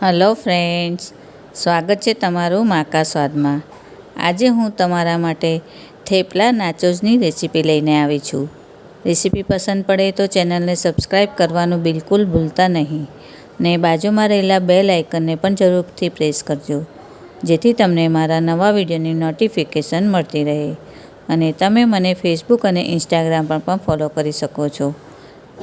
Hello friends, સ્વાગત છે તમારું માકા સ્વાદમાં. આજે હું તમારા માટે થેપલા નાચોઝની રેસીપી લઈને આવી છું. રેસીપી પસંદ પડે તો ચેનલને સબસ્ક્રાઈબ કરવાનું બિલકુલ ભૂલતા નહીં ને બાજુમાં રહેલા બેલ આઇકનને પણ જરૂરથી પ્રેસ કરજો, જેથી તમને મારા નવા વિડીયોની નોટિફિકેશન મળતી રહે. અને તમે મને ફેસબુક અને ઇન્સ્ટાગ્રામ પર પણ ફોલો કરી શકો છો.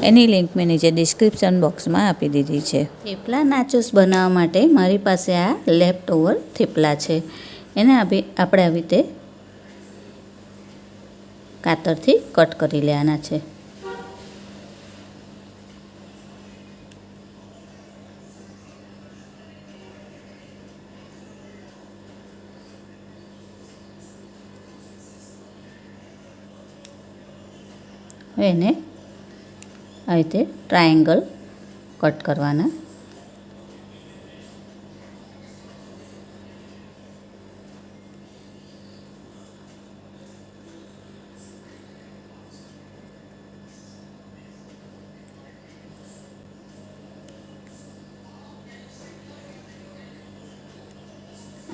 એની લિંક મેં નીચે ડિસ્ક્રિપ્શન બોક્સમાં આપી દીધી છે. થેપલા નાચોસ બનાવવા માટે મારી પાસે આ લેફ્ટ ઓવર થેપલા છે. એને આપી, આપણે આવી રીતે કાતરથી કટ કરી લેવાના છે. હવે એને આવી રીતે ટ્રાયેંગલ કટ કરવાના.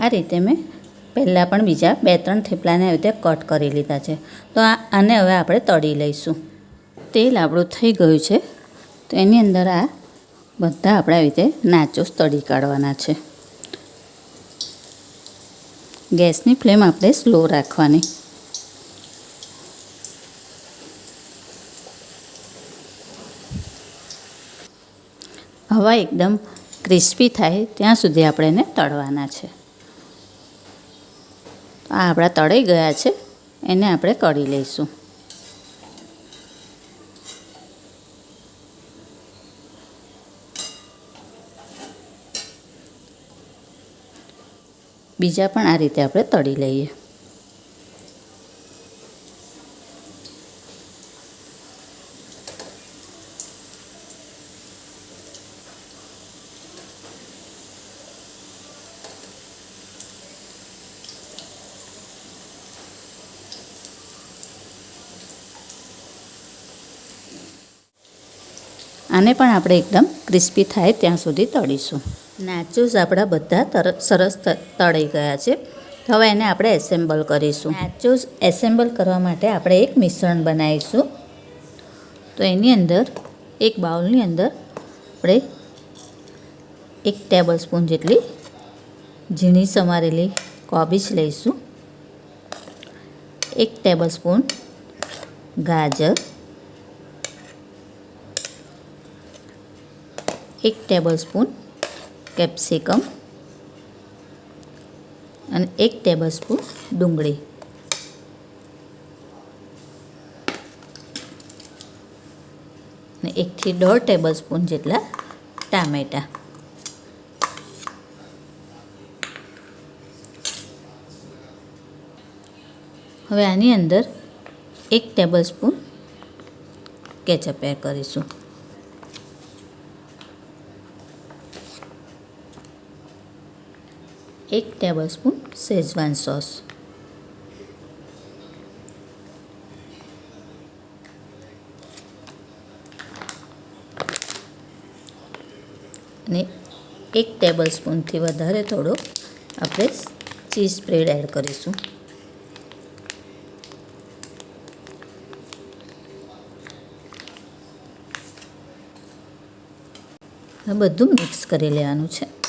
આ રીતે મેં પહેલાં પણ બીજા બે ત્રણ થેપલાને આવી રીતે કટ કરી લીધા છે. તો આ આને હવે આપણે તળી લઈશું. તેલ આપણું થઈ ગયું છે, તો એની અંદર આ બધા આપણે આવી રીતે નાચોસ તળી કાઢવાના છે. ગેસની ફ્લેમ આપણે સ્લો રાખવાની. હવા એકદમ ક્રિસ્પી થાય ત્યાં સુધી આપણે એને તળવાના છે. આ આપણા તળાઈ ગયા છે, એને આપણે કરી લઈશું. બીજા પણ આ રીતે આપણે તળી લઈએ. આને પણ આપણે એકદમ ક્રિસ્પી થાય ત્યાં સુધી તળીશું. નાચોસ આપણા બધા તરત સરસ તળાઈ ગયા છે. હવે એને આપણે એસેમ્બલ કરીશું. નાચોસ એસેમ્બલ કરવા માટે આપણે એક મિશ્રણ બનાવીશું. તો એની અંદર, એક બાઉલની અંદર આપણે એક ટેબલ સ્પૂન જેટલી ઝીણી સમારેલી કોબીજ લઈશું. એક ટેબલ સ્પૂન ગાજર. એક ટેબલ સ્પૂન કેપ્સિકમ અને એક ટેબલ સ્પૂન ડુંગળી. અને એકથી દોઢ ટેબલ સ્પૂન જેટલા ટામેટાં. હવે આની અંદર એક ટેબલ સ્પૂન કેચઅપ એડ કરીશું. એક ટેબલ સ્પૂન શેઝવાન સોસ અને એક ટેબલ સ્પૂનથી વધારે થોડો આપણે ચીઝ સ્પ્રેડ એડ કરીશું. બધું મિક્સ કરી લેવાનું છે.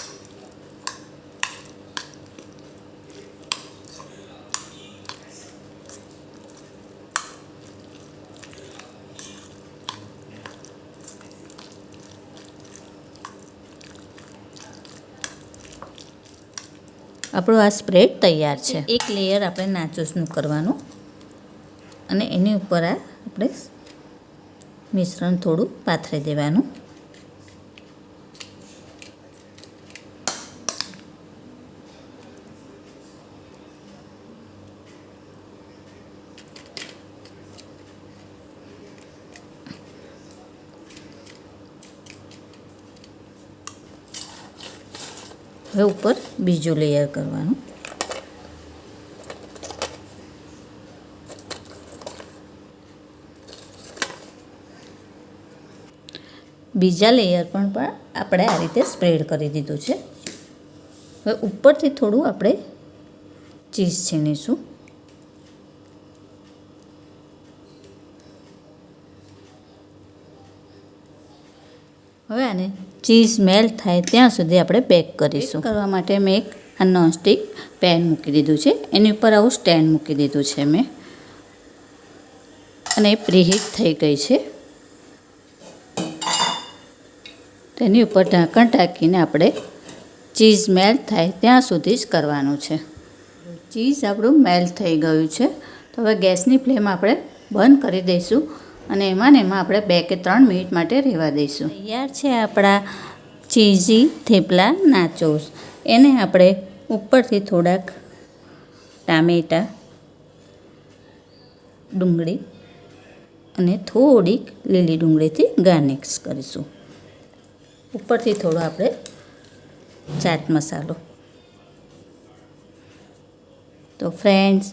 આપણો આ સ્પ્રેડ તૈયાર છે. એક લેયર આપણે નાચોસનું કરવાનું. અને એની ઉપર આ આપણે મિશ્રણ થોડું પાથરી દેવાનું. હવે ઉપર બીજું લેયર કરવાનું. બીજા લેયર પણ પણ આપણે આ રીતે સ્પ્રેડ કરી દીધું છે. હવે ઉપરથી થોડું આપણે ચીઝ છીણીશું. હવે આને ચીઝ મેલ્ટ થાય ત્યાં સુધી આપણે બેક કરીશું. કરવા માટે મેં એક આ નોનસ્ટિક પેન મૂકી દીધું છે. એની ઉપર આવું સ્ટેન્ડ મૂકી દીધું છે મેં. અને એ પ્રીહીટ થઈ ગઈ છે. તેની ઉપર ઢાંકણ ઢાંકીને આપણે ચીઝ મેલ્ટ થાય ત્યાં સુધી જ કરવાનું છે. ચીઝ આપણું મેલ્ટ થઈ ગયું છે. તો હવે ગેસની ફ્લેમ આપણે બંધ કરી દઈશું. અને એમાં એમાં આપણે બે કે ત્રણ મિનિટ માટે રહેવા દઈશું. તૈયાર છે આપણા ચીઝી થેપલા નાચોસ. એને આપણે ઉપરથી થોડાક ટામેટાં, ડુંગળી અને થોડીક લીલી ડુંગળીથી ગાર્નિક્સ કરીશું. ઉપરથી થોડો આપણે ચાટ મસાલો. તો ફ્રેન્ડ્સ